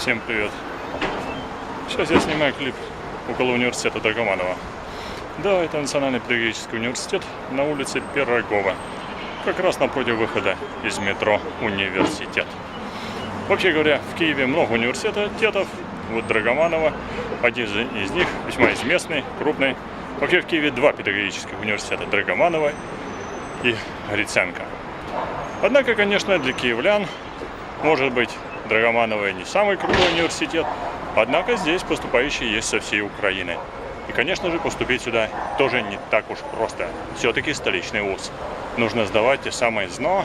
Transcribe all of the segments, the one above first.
Всем привет. Сейчас я снимаю клип около университета Драгоманова. Да, это Национальный педагогический университет на улице Пирогова. Как раз напротив выхода из метро «Университет». Вообще говоря, в Киеве много университетов. Вот Драгоманова, один из них весьма известный, крупный. Вообще в Киеве два педагогических университета – Драгоманова и Гриценко. Однако, конечно, для киевлян, может быть, Драгоманова не самый крутой университет, однако здесь поступающие есть со всей Украины. И, конечно же, поступить сюда тоже не так уж просто. Все-таки столичный вуз. Нужно сдавать те самые ЗНО,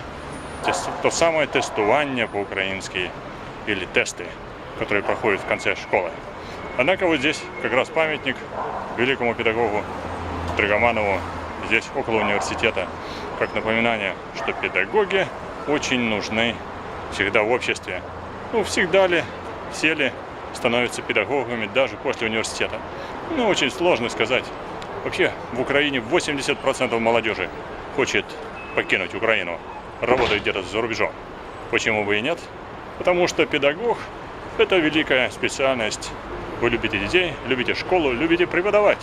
те то самое тестування по-украински или тесты, которые проходят в конце школы. Однако вот здесь как раз памятник великому педагогу Драгоманову, здесь около университета, как напоминание, что педагоги очень нужны всегда в обществе. Ну, всегда ли, все ли становятся педагогами даже после университета? Ну, очень сложно сказать. Вообще, в Украине 80% молодежи хочет покинуть Украину, работать где-то за рубежом. Почему бы и нет? Потому что педагог – это великая специальность. Вы любите детей, любите школу, любите преподавать.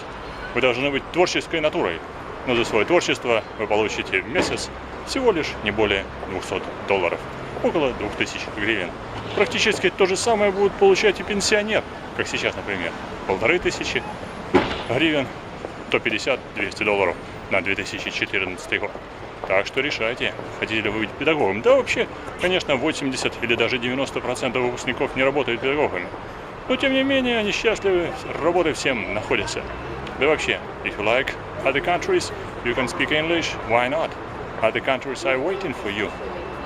Вы должны быть творческой натурой. Но за свое творчество вы получите в месяц всего лишь не более 200 долларов. Около 2000 гривен. Практически то же самое будет получать и пенсионер, как сейчас, например. Полторы тысячи гривен, 150-200 долларов на 2014 год. Так что решайте, хотите ли вы быть педагогом. Да вообще, конечно, 80 или даже 90% выпускников не работают педагогами. Но тем не менее, они счастливы, работы всем находятся. Да вообще, if you like other countries, you can speak English, why not? Other countries are waiting for you.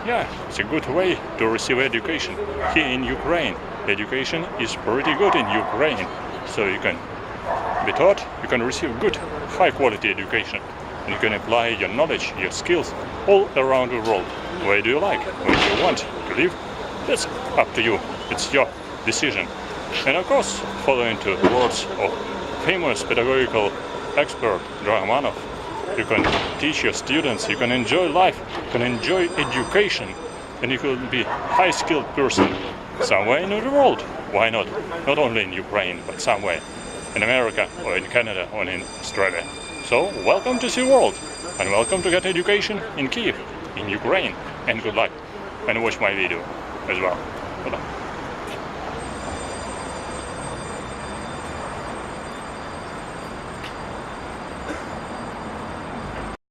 Yeah, it's a good way to receive education. Here in Ukraine, education is pretty good in Ukraine. So you can be taught, you can receive good, high quality education. And you can apply your knowledge, your skills all around the world. Where do you like? Where do you want to live? That's up to you. It's your decision. And of course, following the words of famous pedagogical expert Dramanov, you can teach your students, you can enjoy life, you can enjoy education, and you can be high skilled person somewhere in the world. Why not? Not only in Ukraine, but somewhere in America or in Canada or in Australia. So welcome to see world and welcome to get education in Kiev, in Ukraine, and good luck and watch my video as well.